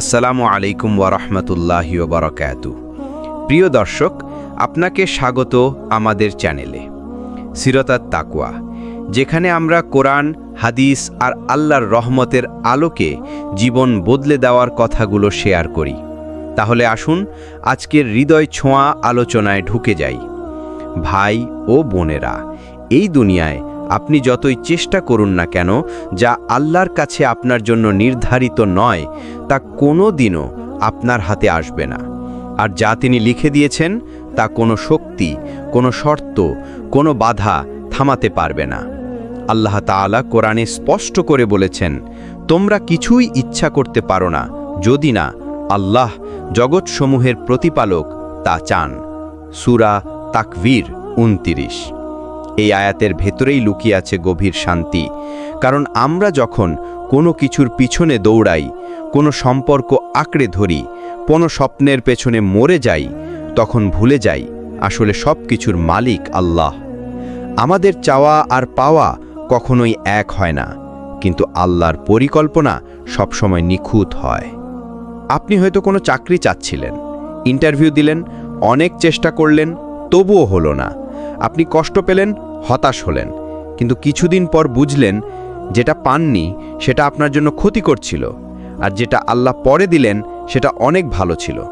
আসসালামু আলাইকুম ওয়ারহমতুল্লাহ বারকাতু। প্রিয় দর্শক, আপনাকে স্বাগত আমাদের চ্যানেলে সিরতার তাকুয়া যেখানে আমরা কোরআন, হাদিস আর আল্লাহর রহমতের আলোকে জীবন বদলে দেওয়ার কথাগুলো শেয়ার করি। তাহলে আসুন, আজকের হৃদয় ছোঁয়া আলোচনায় ঢুকে যাই। ভাই ও বোনেরা, এই দুনিয়ায় আপনি যতই চেষ্টা করুন না কেন, যা আল্লাহর কাছে আপনার জন্য নির্ধারিত নয় তা কোনো দিনও আপনার হাতে আসবে না। আর যা তিনি লিখে দিয়েছেন, তা কোনো শক্তি, কোনো শর্ত, কোনো বাধা থামাতে পারবে না। আল্লাহ তাআলা কোরআনে স্পষ্ট করে বলেছেন, তোমরা কিছুই ইচ্ছা করতে পারো না, যদি না আল্লাহ জগৎসমূহের প্রতিপালক তা চান। সুরা তাকভীর উনতিরিশ। এই আয়াতের ভেতরেই লুকিয়ে আছে গভীর শান্তি, কারণ আমরা যখন কোনো কিছুর পিছনে দৌড়াই, কোনো সম্পর্ক আঁকড়ে ধরি, কোনো স্বপ্নের পেছনে মরে যাই, তখন ভুলে যাই, আসলে সব কিছুর মালিক আল্লাহ। আমাদের চাওয়া আর পাওয়া কখনোই এক হয় না, কিন্তু আল্লাহর পরিকল্পনা সবসময় নিখুঁত হয়। আপনি হয়তো কোনো চাকরি চাচ্ছিলেন, ইন্টারভিউ দিলেন, অনেক চেষ্টা করলেন, তবুও হলো না। আপনি কষ্ট পেলেন, হতাশ হলেন, কিন্তু কিছুদিন পর বুঝলেন যেটা পাননি, সেটা আপনার জন্য ক্ষতি করছিল আর যেটা আল্লাহ পরে দিলেন, সেটা অনেক ভালো ছিল।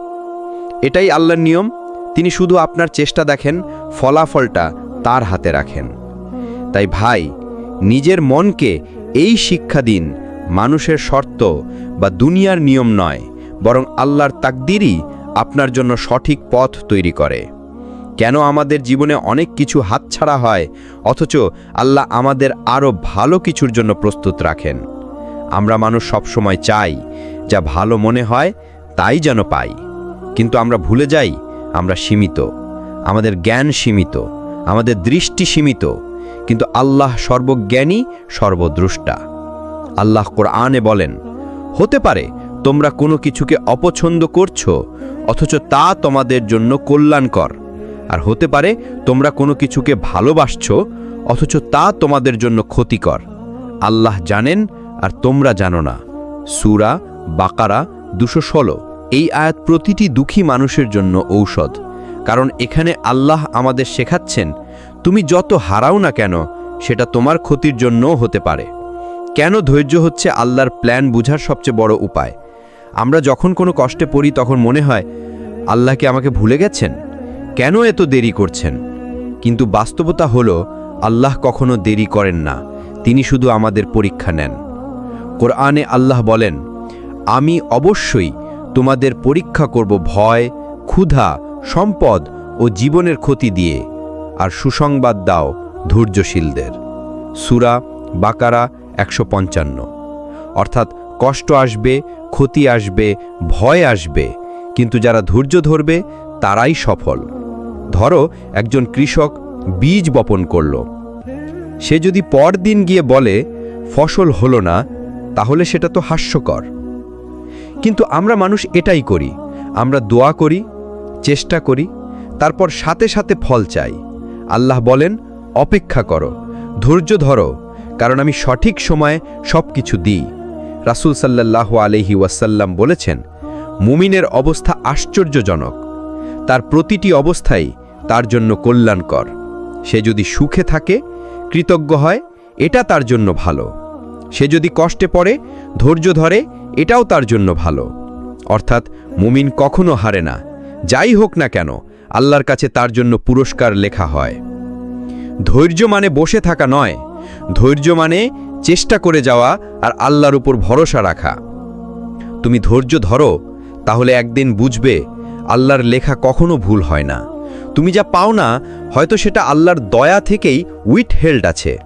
এটাই আল্লাহর নিয়ম, তিনি শুধু আপনার চেষ্টা দেখেন, ফলাফলটা তার হাতে রাখেন। তাই ভাই, নিজের মনকে এই শিক্ষা দিন, মানুষের শর্ত বা দুনিয়ার নিয়ম নয়, বরং আল্লাহর তাকদিরই আপনার জন্য সঠিক পথ তৈরি করে। কেন আমাদের জীবনে অনেক কিছু হাতছাড়া হয়? অথচ আল্লাহ আমাদের আরও ভালো কিছুর জন্য প্রস্তুত রাখেন। আমরা মানুষ সবসময় চাই, যা ভালো মনে হয় তাই যেন পাই। কিন্তু আমরা ভুলে যাই, আমরা সীমিত। আমাদের জ্ঞান সীমিত, আমাদের দৃষ্টি সীমিত। কিন্তু আল্লাহ সর্বজ্ঞানী, সর্বদ্রষ্টা। আল্লাহ কোরআনে বলেন, হতে পারে তোমরা কোনো কিছুকে অপছন্দ করছ, অথচ তা তোমাদের জন্য কল্যাণকর। আর হতে পারে তোমরা কোনো কিছুকে ভালোবাসছো, অথচ তা তোমাদের জন্য ক্ষতিকর। আল্লাহ জানেন আর তোমরা জানো না। সুরা বাকারা দুশো ষোলো। এই আয়াত প্রতিটি দুঃখী মানুষের জন্য ঔষধ, কারণ এখানে আল্লাহ আমাদের শেখাচ্ছেন, তুমি যত হারাও না কেন, সেটা তোমার ক্ষতির জন্যও হতে পারে। কেন ধৈর্য হচ্ছে আল্লাহর প্ল্যান বুঝার সবচেয়ে বড় উপায়? আমরা যখন কোনো কষ্টে পড়ি তখন মনে হয়, আল্লাহ কি আমাকে ভুলে গেছেন? কেন এত দেরি করছেন? কিন্তু বাস্তবতা হলো, আল্লাহ কখনো দেরি করেন না, তিনি শুধু আমাদের পরীক্ষা নেন। কোরআনে আল্লাহ বলেন, আমি অবশ্যই তোমাদের পরীক্ষা করব ভয়, ক্ষুধা, সম্পদ ও জীবনের ক্ষতি দিয়ে, আর সুসংবাদ দাও ধৈর্যশীলদের। সুরা বাকারা একশো পঞ্চান্ন। অর্থাৎ কষ্ট আসবে, ক্ষতি আসবে, ভয় আসবে, কিন্তু যারা ধৈর্য ধরবে, তারাই সফল। ধরো একজন কৃষক বীজ বপন করল। সে যদি পরদিন গিয়ে বলে, ফসল হলো না, তাহলে সেটা তো হাস্যকর। কিন্তু আমরা মানুষ এটাই করি। আমরা দোয়া করি, চেষ্টা করি, তারপর সাথে সাথে ফল চাই। আল্লাহ বলেন, অপেক্ষা করো, ধৈর্য ধরো, কারণ আমি সঠিক সময়ে সব কিছু দিই। রাসুল সাল্লাহ আলহি ওয়াসাল্লাম বলেছেন, মুমিনের অবস্থা আশ্চর্যজনক। তার প্রতিটি অবস্থাই তার জন্য কল্যাণকর। সে যদি সুখে থাকে, কৃতজ্ঞ হয়, এটা তার জন্য ভালো। সে যদি কষ্টে পড়ে, ধৈর্য ধরে, এটাও তার জন্য ভালো। অর্থাৎ মুমিন কখনো হারে না। যাই হোক না কেন, আল্লাহর কাছে তার জন্য পুরস্কার লেখা হয়। ধৈর্য মানে বসে থাকা নয়। ধৈর্য মানে চেষ্টা করে যাওয়া আর আল্লাহর উপর ভরসা রাখা। তুমি ধৈর্য ধরো, তাহলে একদিন বুঝবে, আল্লাহর লেখা কখনো ভুল হয় না। তুমি যা পাও না, হয়তো সেটা আল্লাহর দয়া থেকেই উইট হেল্ড আছে।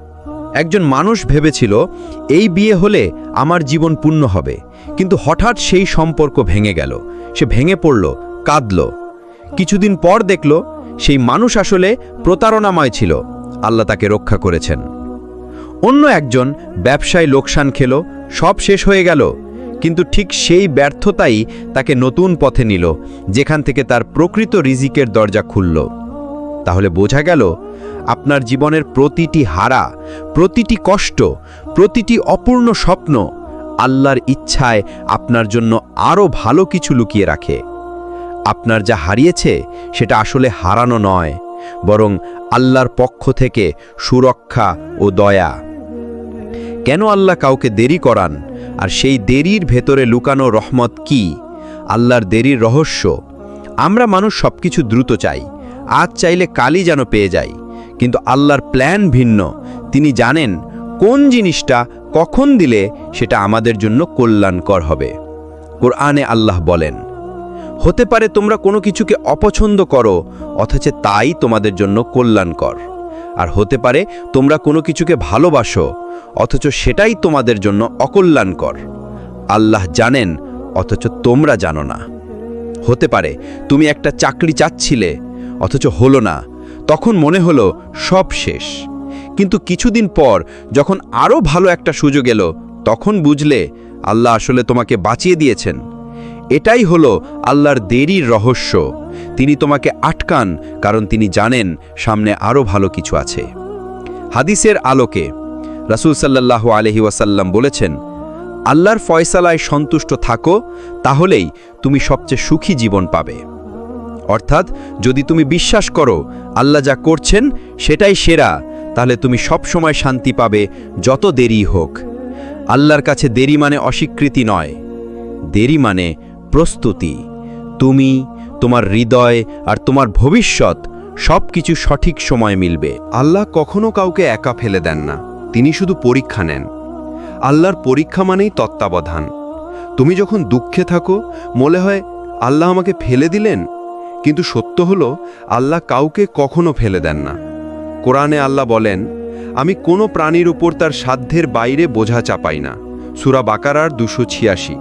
একজন মানুষ ভেবেছিল, এই বিয়ে হলে আমার জীবন পূর্ণ হবে। কিন্তু হঠাৎ সেই সম্পর্ক ভেঙে গেল। সে ভেঙে পড়ল, কাঁদল। কিছুদিন পর দেখল, সেই মানুষ আসলে প্রতারণাময় ছিল। আল্লাহ তাকে রক্ষা করেছেন। অন্য একজন ব্যবসায় লোকসান খেল, সব শেষ হয়ে গেল। কিন্তু ঠিক সেই ব্যর্থতাই তাকে নতুন পথে নিল, যেখান থেকে তার প্রকৃত রিজিকের দরজা খুলল। তাহলে বোঝা গেল, আপনার জীবনের প্রতিটি হারা, প্রতিটি কষ্ট, প্রতিটি অপূর্ণ স্বপ্ন আল্লাহর ইচ্ছায় আপনার জন্য আরও ভালো কিছু লুকিয়ে রাখে। আপনার যা হারিয়েছে সেটা আসলে হারানো নয়, বরং আল্লাহর পক্ষ থেকে সুরক্ষা ও দয়া। কেন আল্লাহ কাউকে দেরি করান? আর সেই দেরির ভেতরে লুকানো রহমত কি? আল্লাহর দেরির রহস্য। আমরা মানুষ সবকিছু দ্রুত চাই। আজ চাইলে কালই যেন পেয়ে যাই। কিন্তু আল্লাহর প্ল্যান ভিন্ন। তিনি জানেন কোন জিনিসটা কখন দিলে সেটা আমাদের জন্য কল্যাণকর হবে। কোরআনে আল্লাহ বলেন, হতে পারে তোমরা কোনো কিছুকে অপছন্দ করো, অথচ তাই তোমাদের জন্য কল্যাণকর। আর হতে পারে তোমরা কোনো কিছুকে ভালোবাসো, অথচ সেটাই তোমাদের জন্য অকল্যাণকর। আল্লাহ জানেন, অথচ তোমরা জানো না। হতে পারে তুমি একটা চাকরি চাচ্ছিলে, অথচ হলো না, তখন মনে হলো সব শেষ। কিন্তু কিছুদিন পর যখন আরও ভালো একটা সুযোগ এলো, তখন বুঝলে আল্লাহ আসলে তোমাকে বাঁচিয়ে দিয়েছেন। এটাই হলো আল্লাহর দেরির রহস্য। তিনি তোমাকে আটকান, কারণ তিনি জানেন সামনে আরও ভালো কিছু আছে। হাদিসের আলোকে রাসূল সাল্লাল্লাহু আলহি ওয়াসাল্লাম বলেছেন, আল্লাহর ফয়সালায় সন্তুষ্ট থাকো, তাহলেই তুমি সবচেয়ে সুখী জীবন পাবে। অর্থাৎ যদি তুমি বিশ্বাস করো আল্লাহ যা করছেন সেটাই সেরা, তাহলে তুমি সব সময় শান্তি পাবে যত দেরি হোক। আল্লাহর কাছে দেরি মানে অস্বীকৃতি নয়। দেরি মানে প্রস্তুতি। তুমি তোমার হৃদয় আর তোমার ভবিষ্যৎ সব কিছু সঠিক সময় মিলবে। আল্লাহ কখনো কাউকে একা ফেলে দেন না। তিনি শুধু পরীক্ষা নেন। আল্লাহর পরীক্ষা মানেই তত্ত্বাবধান। তুমি যখন দুঃখে থাকো, মনে হয় আল্লাহ আমাকে ফেলে দিলেন, কিন্তু সত্য হলো, আল্লাহ কাউকে কখনো ফেলে দেন না। কোরআনে আল্লাহ বলেন, আমি কোনো প্রাণীর উপর তার সাধ্যের বাইরে বোঝা চাপাই না। সুরা বাকারার দুশো ছিয়াশি।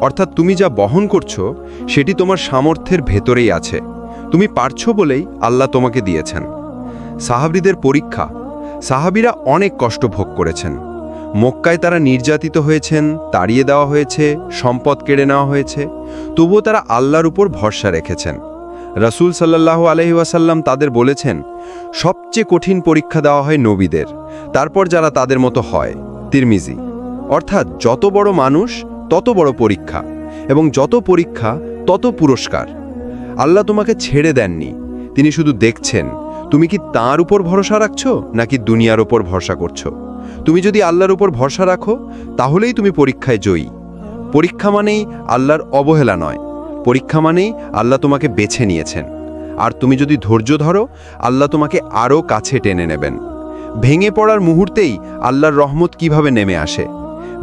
অর্থাৎ তুমি যা বহন করছ, সেটি তোমার সামর্থ্যের ভেতরেই আছে। তুমি পারছ বলেই আল্লাহ তোমাকে দিয়েছেন। সাহাবিদের পরীক্ষা। সাহাবিরা অনেক কষ্ট ভোগ করেছেন। মক্কায় তারা নির্যাতিত হয়েছেন, তাড়িয়ে দেওয়া হয়েছে, সম্পদ কেড়ে নেওয়া হয়েছে। তবুও তারা আল্লাহর উপর ভরসা রেখেছেন। রাসূল সাল্লাল্লাহু আলহি ওয়াসাল্লাম তাদের বলেছেন, সবচেয়ে কঠিন পরীক্ষা দেওয়া হয় নবীদের। তারপর যারা তাদের মতো হয়। তিরমিজি। অর্থাৎ যত বড় মানুষ তত বড় পরীক্ষা এবং যত পরীক্ষা, তত পুরস্কার। আল্লাহ তোমাকে ছেড়ে দেননি। তিনি শুধু দেখছেন, তুমি কি তার উপর ভরসা রাখছো নাকি দুনিয়ার উপর ভরসা করছ? তুমি যদি আল্লাহর উপর ভরসা রাখো, তাহলেই তুমি পরীক্ষায় জয়ী। পরীক্ষা মানেই আল্লাহর অবহেলা নয়। পরীক্ষা মানেই আল্লাহ তোমাকে বেছে নিয়েছেন। আর তুমি যদি ধৈর্য ধরো, আল্লাহ তোমাকে আরও কাছে টেনে নেবেন। ভেঙে পড়ার মুহূর্তেই আল্লাহর রহমত কীভাবে নেমে আসে?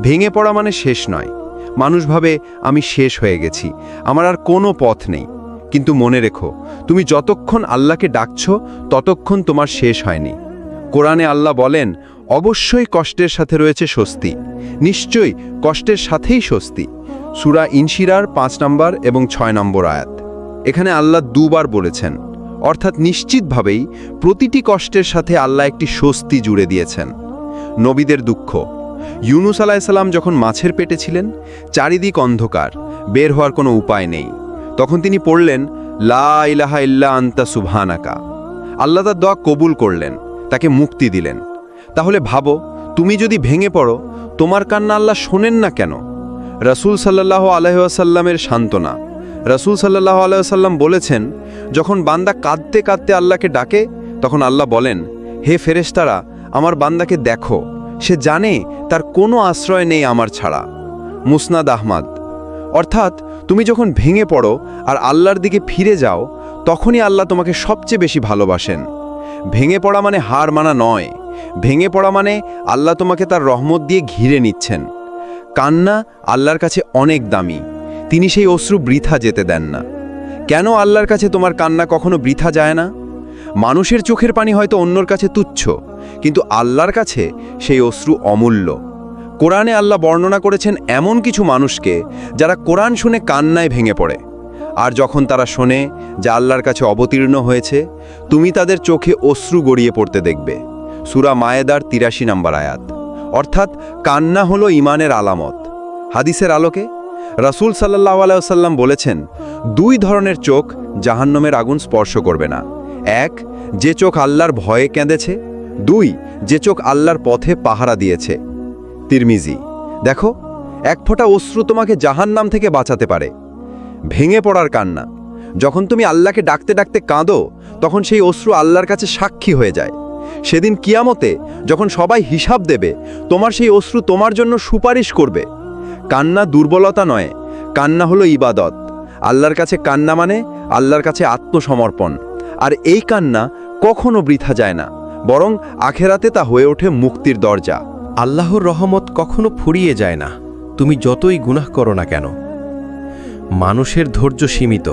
ভেঙে পড়া মানে শেষ নয়। মানুষ ভাবে আমি শেষ হয়ে গেছি। আমার আর কোনো পথ নেই। কিন্তু মনে রেখো, তুমি যতক্ষণ আল্লাহকে ডাকছ, ততক্ষণ তোমার শেষ হয়নি। কোরআনে আল্লাহ বলেন, অবশ্যই কষ্টের সাথে রয়েছে স্বস্তি। নিশ্চয়ই কষ্টের সাথেই স্বস্তি। সুরা ইনশিরার পাঁচ নম্বর এবং ছয় নম্বর আয়াত। এখানে আল্লাহ দুবার বলেছেন, অর্থাৎ নিশ্চিতভাবেই প্রতিটি কষ্টের সাথে আল্লাহ একটি স্বস্তি জুড়ে দিয়েছেন। নবীদের দুঃখ ইউনুস আলাহিসাল্লাম যখন মাছের পেটে ছিলেন, চারিদিক অন্ধকার, বের হওয়ার কোনো উপায় নেই। তখন তিনি পড়লেন, লা ইলাহা ইল্লা আন্তা সুবহানাকা। আল্লাহ তার দোয়া কবুল করলেন, তাকে মুক্তি দিলেন। তাহলে ভাবো, তুমি যদি ভেঙে পড়ো, তোমার কান্না আল্লাহ শোনেন না কেন? রাসূল সাল্লাহ আলহাসাল্লামের সান্ত্বনা। রাসূল সাল্লাহ আলহাসাল্লাম বলেছেন, যখন বান্দা কাঁদতে কাঁদতে আল্লাহকে ডাকে, তখন আল্লাহ বলেন, হে ফেরেশতারা, আমার বান্দাকে দেখো। সে জানে তার কোনো আশ্রয় নেই আমার ছাড়া। মুসনাদ আহমাদ, অর্থাৎ তুমি যখন ভেঙে পড়ো আর আল্লাহর দিকে ফিরে যাও, তখনই আল্লাহ তোমাকে সবচেয়ে বেশি ভালোবাসেন। ভেঙে পড়া মানে হার মানা নয়, ভেঙে পড়া মানে আল্লাহ তোমাকে তার রহমত দিয়ে ঘিরে নিচ্ছেন। কান্না আল্লাহর কাছে অনেক দামি, তিনি সেই অশ্রু বৃথা যেতে দেন না। কেন আল্লাহর কাছে তোমার কান্না কখনো বৃথা যায় না? মানুষের চোখের পানি হয়তো অন্যর কাছে তুচ্ছ, কিন্তু আল্লাহর কাছে সেই অশ্রু অমূল্য। কোরআনে আল্লাহ বর্ণনা করেছেন এমন কিছু মানুষকে যারা কোরআন শুনে কান্নায় ভেঙে পড়ে। আর যখন তারা শোনে যে আল্লাহর কাছে অবতীর্ণ হয়েছে, তুমি তাদের চোখে অশ্রু গড়িয়ে পড়তে দেখবে। সুরা মায়েদার তিরাশি নম্বর আয়াত। অর্থাৎ কান্না হলো ইমানের আলামত। হাদিসের আলোকে রাসূল সাল্লাহ আলাইসাল্লাম বলেছেন, দুই ধরনের চোখ জাহান্নমের আগুন স্পর্শ করবে না। এক, যে চোখ আল্লাহর ভয়ে কেঁদেছে। দুই, যে চোখ আল্লাহর পথে পাহারা দিয়েছে। তিরমিজি, দেখো, এক ফোঁটা অশ্রু তোমাকে জাহান্নাম থেকে বাঁচাতে পারে। ভেঙে পড়ার কান্না, যখন তুমি আল্লাহকে ডাকতে ডাকতে কাঁদো, তখন সেই অশ্রু আল্লাহর কাছে সাক্ষী হয়ে যায়। সেদিন কিয়ামতে, যখন সবাই হিসাব দেবে, তোমার সেই অশ্রু তোমার জন্য সুপারিশ করবে। কান্না দুর্বলতা নয়, কান্না হলো ইবাদত। আল্লাহর কাছে কান্না মানে আল্লাহর কাছে আত্মসমর্পণ। আর এই কান্না কখনো বৃথা যায় না, বরং আখেরাতে তা হয়ে ওঠে মুক্তির দরজা। আল্লাহর রহমত কখনো ফুরিয়ে যায় না, তুমি যতই গুনাহ করো না কেন। মানুষের ধৈর্য সীমিত,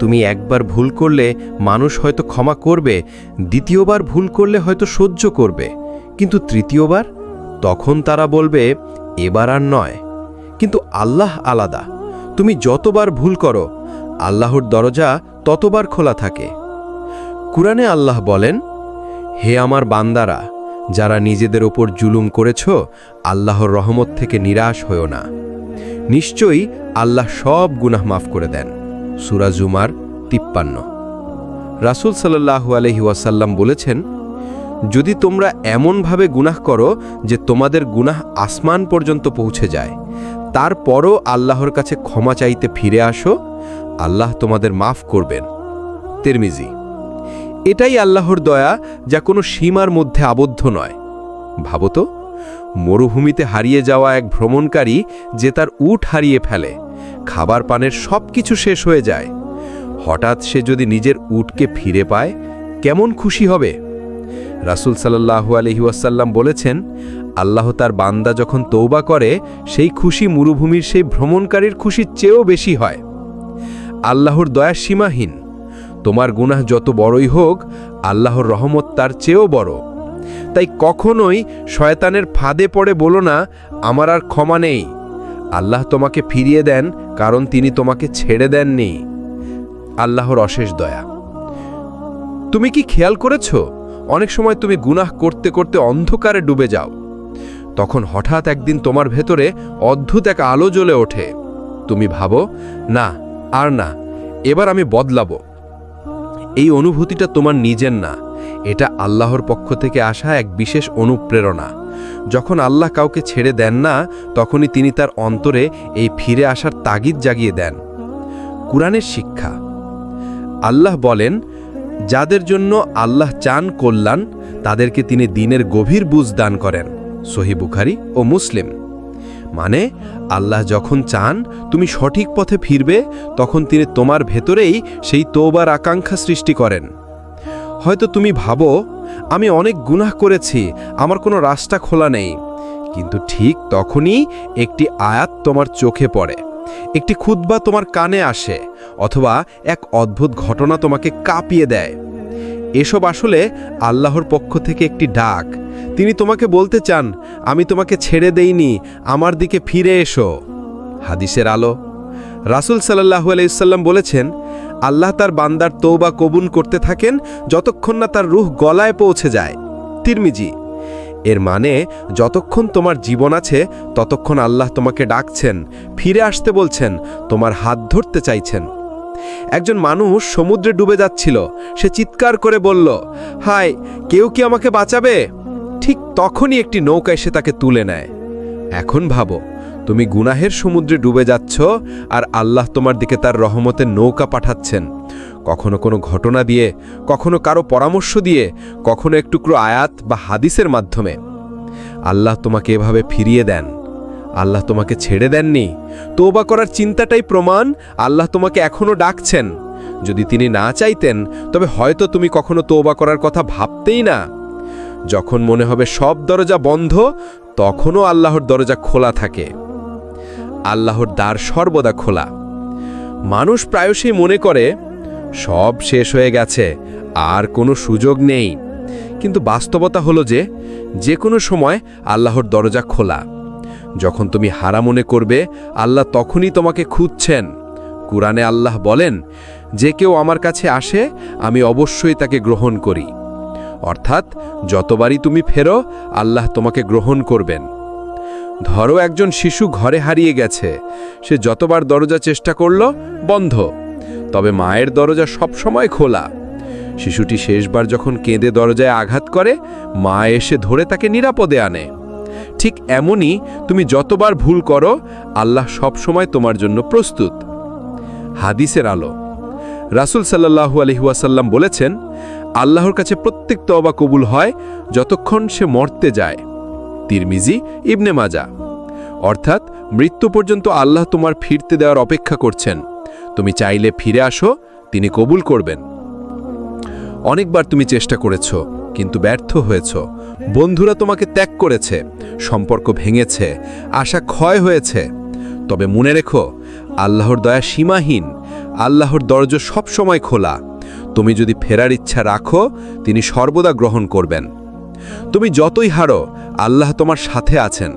তুমি একবার ভুল করলে মানুষ হয়তো ক্ষমা করবে, দ্বিতীয়বার ভুল করলে হয়তো সহ্য করবে, কিন্তু তৃতীয়বার? তখন তারা বলবে, এবার আর নয়। কিন্তু আল্লাহ আলাদা, তুমি যতবার ভুল করো, আল্লাহর দরজা ততবার খোলা থাকে। কুরআনে আল্লাহ বলেন, হে আমার বান্দারা, যারা নিজেদের ওপর জুলুম করেছ, আল্লাহর রহমত থেকে নিরাশ হও না। নিশ্চয়ই আল্লাহ সব গুনাহ মাফ করে দেন। সুরা জুমার তিপ্পান্ন। রাসূল আলহি ওয়াসাল্লাম বলেছেন, যদি তোমরা এমনভাবে গুনাহ করো যে তোমাদের গুনাহ আসমান পর্যন্ত পৌঁছে যায়, তারপরও আল্লাহর কাছে ক্ষমা চাইতে ফিরে আসো, আল্লাহ তোমাদের মাফ করবেন। তেরমিজি এটাই আল্লাহর দয়া, যা কোনো সীমার মধ্যে আবদ্ধ নয়। ভাবতো মরুভূমিতে হারিয়ে যাওয়া এক ভ্রমণকারী যে তার উট হারিয়ে ফেলে, খাবার পানের সব কিছু শেষ হয়ে যায়। হঠাৎ সে যদি নিজের উটকে ফিরে পায়, কেমন খুশি হবে? রাসূল সাল্লাহু আলহিউসাল্লাম বলেছেন, আল্লাহ তার বান্দা যখন তৌবা করে, সেই খুশি মরুভূমির সেই ভ্রমণকারীর খুশির চেয়েও বেশি হয়। আল্লাহর দয়া সীমাহীন। তোমার গুনাহ যত বড়ই হোক, আল্লাহর রহমত তার চেয়েও বড়। তাই কখনোই শয়তানের ফাঁদে পড়ে বলো না, আমার আর ক্ষমা নেই। আল্লাহ তোমাকে ফিরিয়ে দেন, কারণ তিনি তোমাকে ছেড়ে দেননি। আল্লাহর অশেষ দয়া। তুমি কি খেয়াল করেছ? অনেক সময় তুমি গুনাহ করতে করতে অন্ধকারে ডুবে যাও। তখন হঠাৎ একদিন তোমার ভেতরে অদ্ভুত এক আলো জ্বলে ওঠে। তুমি ভাবো, না, আর না, এবার আমি বদলাবো। এই অনুভূতিটা তোমার নিজের না। এটা আল্লাহর পক্ষ থেকে আসা এক বিশেষ অনুপ্রেরণা। যখন আল্লাহ কাউকে ছেড়ে দেন না, তখনই তিনি তার অন্তরে এই ফিরে আসার তাগিদ জাগিয়ে দেন। কুরআনের শিক্ষা। আল্লাহ বলেন, যাদের জন্য আল্লাহ চান কল্যাণ, তাদেরকে তিনি দিনের গভীর বুঝ দান করেন। সহি বুখারি ও মুসলিম। মানে আল্লাহ যখন চান, তুমি সঠিক পথে ফিরবে, তখন তিনি তোমার ভেতরেই সেই তোবার আকাঙ্ক্ষা সৃষ্টি করেন। হয়তো তুমি ভাবো, আমি অনেক গুনাহ করেছি, আমার কোনো রাস্তা খোলা নেই। কিন্তু ঠিক তখনই একটি আয়াত তোমার চোখে পড়ে, একটি খুতবা তোমার কানে আসে, অথবা এক অদ্ভুত ঘটনা তোমাকে কাঁপিয়ে দেয়। এসব আসলে আল্লাহর পক্ষ থেকে একটি ডাক। তিনি তোমাকে বলতে চান, আমি তোমাকে ছেড়ে দেইনি, আমার দিকে ফিরে এসো। হাদিসের আলো। রাসুল সাল্লাহু আলাইসাল্লাম বলেছেন, আল্লাহ তার বান্দার তৌবা কবুন করতে থাকেন যতক্ষণ না তার রুহ গলায় পৌঁছে যায়। তিরমিজি, এর মানে যতক্ষণ তোমার জীবন আছে, ততক্ষণ আল্লাহ তোমাকে ডাকছেন, ফিরে আসতে বলছেন, তোমার হাত ধরতে চাইছেন। একজন মানুষ সমুদ্রে ডুবে যাচ্ছিল। সে চিৎকার করে বলল, হায়, কেউ কি আমাকে বাঁচাবে? ঠিক তখনই একটি নৌকা এসে তাকে তুলে নেয়। এখন ভাবো, তুমি গুনাহের সমুদ্রে ডুবে যাচ্ছ আর আল্লাহ তোমার দিকে তার রহমতের নৌকা পাঠাচ্ছেন। কখনো কোনো ঘটনা দিয়ে, কখনো কারও পরামর্শ দিয়ে, কখনো একটুকরো আয়াত বা হাদিসের মাধ্যমে। আল্লাহ তোমাকে এভাবে ফিরিয়ে দেন। আল্লাহ তোমাকে ছেড়ে দেননি। তোবা করার চিন্তাটাই প্রমাণ, আল্লাহ তোমাকে এখনও ডাকছেন। যদি তিনি না চাইতেন, তবে হয়তো তুমি কখনো তোবা করার কথা ভাবতেই না। যখন মনে হবে সব দরজা বন্ধ, তখনও আল্লাহর দরজা খোলা থাকে। আল্লাহর দ্বার সর্বদা খোলা। মানুষ প্রায়শই মনে করে, সব শেষ হয়ে গেছে, আর কোনো সুযোগ নেই। কিন্তু বাস্তবতা হলো যে যে কোনো সময় আল্লাহর দরজা খোলা। যখন তুমি হারা মনে করবে, আল্লাহ তখনই তোমাকে খুঁজছেন। কুরআনে আল্লাহ বলেন, যে কেউ আমার কাছে আসে, আমি অবশ্যই তাকে গ্রহণ করি। অর্থাৎ, যতবারই তুমি ফেরো, আল্লাহ তোমাকে গ্রহণ করবেন। ধরো একজন শিশু ঘরে হারিয়ে গেছে। সে যতবার দরজা চেষ্টা করল, বন্ধ। তবে মায়ের দরজা সবসময় খোলা। শিশুটি শেষবার যখন কেঁদে দরজায় আঘাত করে, মা এসে ধরে তাকে নিরাপদে আনে। ঠিক এমনই তুমি যতবার ভুল করো, আল্লাহ সবসময় তোমার জন্য প্রস্তুত। হাদিসের আলো। রাসূল সাল্লাল্লাহু আলহিউসাল্লাম বলেছেন, আল্লাহর কাছে প্রত্যেক তওবা কবুল হয় যতক্ষণ সে মরতে যায়। তিরমিজি, ইবনে মাজা। অর্থাৎ, মৃত্যু পর্যন্ত আল্লাহ তোমার ফিরতে দেওয়ার অপেক্ষা করছেন। তুমি চাইলে ফিরে আসো, তিনি কবুল করবেন। অনেকবার তুমি চেষ্টা করেছ, কিন্তু ব্যর্থ হয়েছ। বন্ধুরা তোমাকে ত্যাগ করেছে, সম্পর্ক ভেঙেছে, আশা ক্ষয় হয়েছে। তবে মনে রেখো, আল্লাহর দয়া সীমাহীন, আল্লাহর দরজা সব সময় খোলা। তুমি যদি ফেরার ইচ্ছা রাখো, তিনি সর্বদা গ্রহণ করবেন। তুমি যতই হারো, আল্লাহ তোমার সাথে আছেন।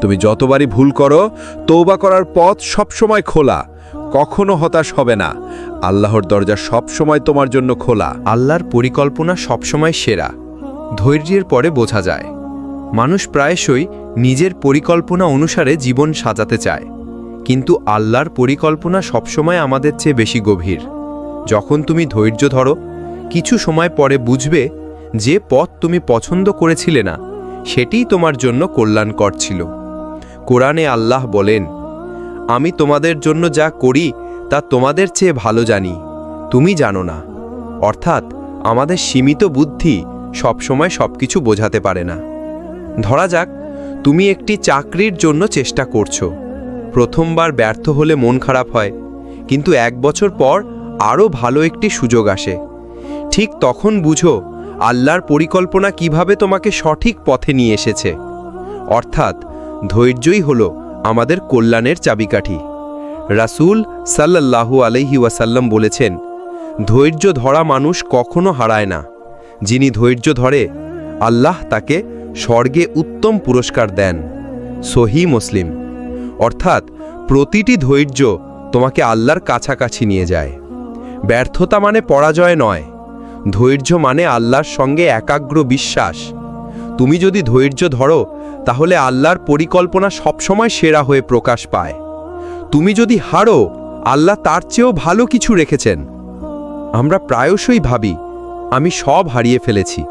তুমি যতবারই ভুল করো তৌবা করার পথ সবসময় খোলা। কখনো হতাশ হবে না। আল্লাহর দরজা সবসময় তোমার জন্য খোলা। আল্লাহর পরিকল্পনা সবসময় সেরা। ধৈর্যের পরে বোঝা যায়। মানুষ প্রায়শই নিজের পরিকল্পনা অনুসারে জীবন সাজাতে চায়। কিন্তু আল্লাহর পরিকল্পনা সবসময় আমাদের চেয়ে বেশি গভীর। যখন তুমি ধৈর্য ধরো, কিছু সময় পরে বুঝবে যে পথ তুমি পছন্দ করেছিলে না সেটিই তোমার জন্য কল্যাণকর ছিল। কোরআনে আল্লাহ বলেন, আমি তোমাদের জন্য যা করি, তা তোমাদের চেয়ে ভালো জানি, তুমি জানো না। অর্থাৎ আমাদের সীমিত বুদ্ধি সবসময় সবকিছু বোঝাতে পারে না। ধরা যাক, তুমি একটি চাকরির জন্য চেষ্টা করছ। প্রথমবার ব্যর্থ হলে মন খারাপ হয়, কিন্তু এক বছর পর আরও ভালো একটি সুযোগ আসে। ঠিক তখন বুঝো, আল্লাহর পরিকল্পনা কীভাবে তোমাকে সঠিক পথে নিয়ে এসেছে। অর্থাৎ, ধৈর্যই হল আমাদের কল্যাণের চাবিকাঠি। রাসুল সাল্লাল্লাহু আলাইহি ওয়াসাল্লাম বলেছেন, ধৈর্য ধরা মানুষ কখনো হারায় না। যিনি ধৈর্য ধরে, আল্লাহ তাকে স্বর্গে উত্তম পুরস্কার দেন। সহি মুসলিম। অর্থাৎ প্রতিটি ধৈর্য তোমাকে আল্লাহর কাছাকাছি নিয়ে যায়। ব্যর্থতা মানে পরাজয় নয়। ধৈর্য মানে আল্লাহর সঙ্গে একাগ্র বিশ্বাস। তুমি যদি ধৈর্য ধরো, তাহলে আল্লাহর পরিকল্পনা সবসময় সেরা হয়ে প্রকাশ পায়। তুমি যদি হারো, আল্লাহ তার চেয়েও ভালো কিছু রেখেছেন। আমরা প্রায়শই ভাবি আমি সব হারিয়ে ফেলেছি।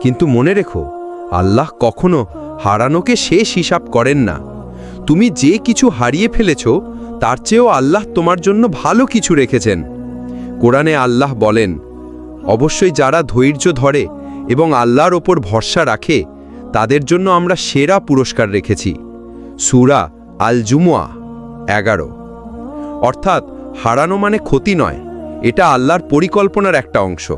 কিন্তু মনে রেখো, আল্লাহ কখনো হারানোকে শেষ হিসাব করেন না। তুমি যে কিছু হারিয়ে ফেলেছ, তার চেয়েও আল্লাহ তোমার জন্য ভালো কিছু রেখেছেন। কোরআনে আল্লাহ বলেন, অবশ্যই যারা ধৈর্য ধরে এবং আল্লাহর ওপর ভরসা রাখে, তাদের জন্য আমরা সেরা পুরস্কার রেখেছি। সুরা আল জুমুয়া এগারো। অর্থাৎ হারানো মানে ক্ষতি নয়, এটা আল্লাহর পরিকল্পনার একটা অংশ।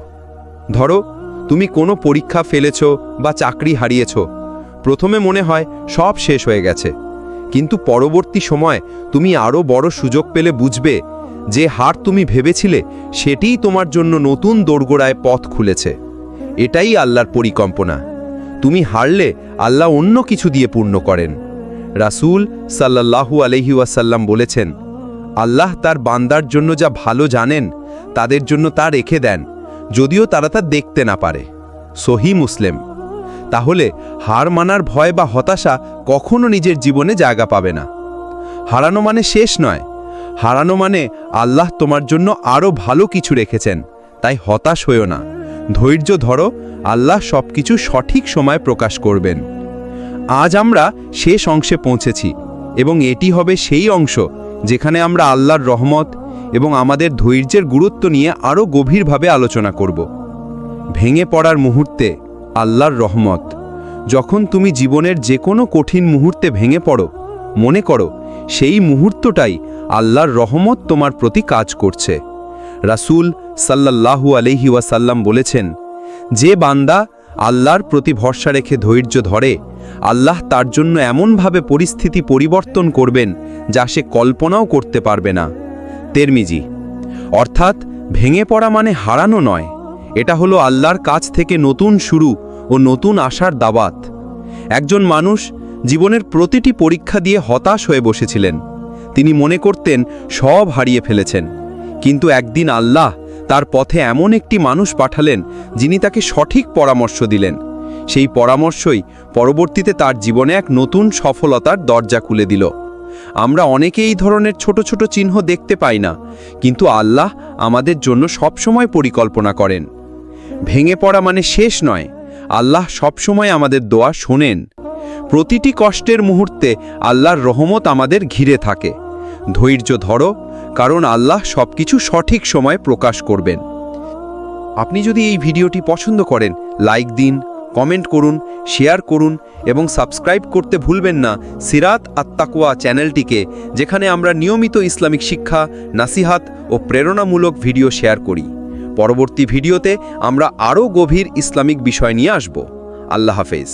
ধরো, তুমি কোনো পরীক্ষা ফেলেছ বা চাকরি হারিয়েছ। প্রথমে মনে হয় সব শেষ হয়ে গেছে। কিন্তু পরবর্তী সময় তুমি আরও বড় সুযোগ পেলে বুঝবে যে হার তুমি ভেবেছিলে সেটিই তোমার জন্য নতুন দোরগোড়ায় পথ খুলেছে। এটাই আল্লাহর পরিকল্পনা। তুমি হারলে আল্লাহ অন্য কিছু দিয়ে পূর্ণ করেন। রাসূল সাল্লাল্লাহু আলহি ওয়াসাল্লাম বলেছেন, আল্লাহ তার বান্দার জন্য যা ভালো জানেন, তাদের জন্য তা রেখে দেন। যদিও তারা তা দেখতে না পারে। সহি মুসলিম। তাহলে হার মানার ভয় বা হতাশা কখনো নিজের জীবনে জায়গা পাবে না। হারানো মানে শেষ নয়। হারানো মানে আল্লাহ তোমার জন্য আরও ভালো কিছু রেখেছেন, তাই হতাশ হইও না। ধৈর্য ধরো, আল্লাহ সবকিছু সঠিক সময় প্রকাশ করবেন। আজ আমরা শেষ অংশে পৌঁছেছি এবং এটি হবে সেই অংশ যেখানে আমরা আল্লাহর রহমত এবং আমাদের ধৈর্যের গুরুত্ব নিয়ে আরও গভীরভাবে আলোচনা করব। ভেঙে পড়ার মুহূর্তে আল্লাহর রহমত। যখন তুমি জীবনের যে কোনো কঠিন মুহূর্তে ভেঙে পড়ো, মনে করো সেই মুহূর্তটাই আল্লাহর রহমত তোমার প্রতি কাজ করছে। রাসূল সাল্লাল্লাহু আলহি ওয়াসাল্লাম বলেছেন, যে বান্দা আল্লাহর প্রতি ভরসা রেখে ধৈর্য ধরে, আল্লাহ তার জন্য এমনভাবে পরিস্থিতি পরিবর্তন করবেন যা সে কল্পনাও করতে পারবে না। তেরমিজি। অর্থাৎ, ভেঙে পড়া মানে হারানো নয়। এটা হলো আল্লাহর কাছ থেকে নতুন শুরু ও নতুন আশার দাবাত। একজন মানুষ জীবনের প্রতিটি পরীক্ষা দিয়ে হতাশ হয়ে বসেছিলেন। তিনি মনে করতেন, সব হারিয়ে ফেলেছেন। কিন্তু একদিন আল্লাহ তার পথে এমন একটি মানুষ পাঠালেন, যিনি তাকে সঠিক পরামর্শ দিলেন। সেই পরামর্শই পরবর্তীতে তার জীবনে এক নতুন সফলতার দরজা খুলে দিল। আমরা অনেকে এই ধরনের ছোট ছোট চিহ্ন দেখতে পাই না, কিন্তু আল্লাহ আমাদের জন্য সবসময় পরিকল্পনা করেন। ভেঙে পড়া মানে শেষ নয়, আল্লাহ সবসময় আমাদের দোয়া শোনেন। প্রতিটি কষ্টের মুহূর্তে আল্লাহর রহমত আমাদের ঘিরে থাকে। ধৈর্য ধরো, কারণ আল্লাহ সবকিছু সঠিক সময়ে প্রকাশ করবেন। আপনি যদি এই ভিডিওটি পছন্দ করেন, লাইক দিন কমেন্ট করুন, শেয়ার করুন এবং সাবস্ক্রাইব করতে ভুলবেন না সিরাত আত্মাকুয়া চ্যানেলটিকে, যেখানে আমরা নিয়মিত ইসলামিক শিক্ষা, নাসিহাত ও প্রেরণামূলক ভিডিও শেয়ার করি। পরবর্তী ভিডিওতে আমরা আরও গভীর ইসলামিক বিষয় নিয়ে আসব। আল্লাহ হাফেজ।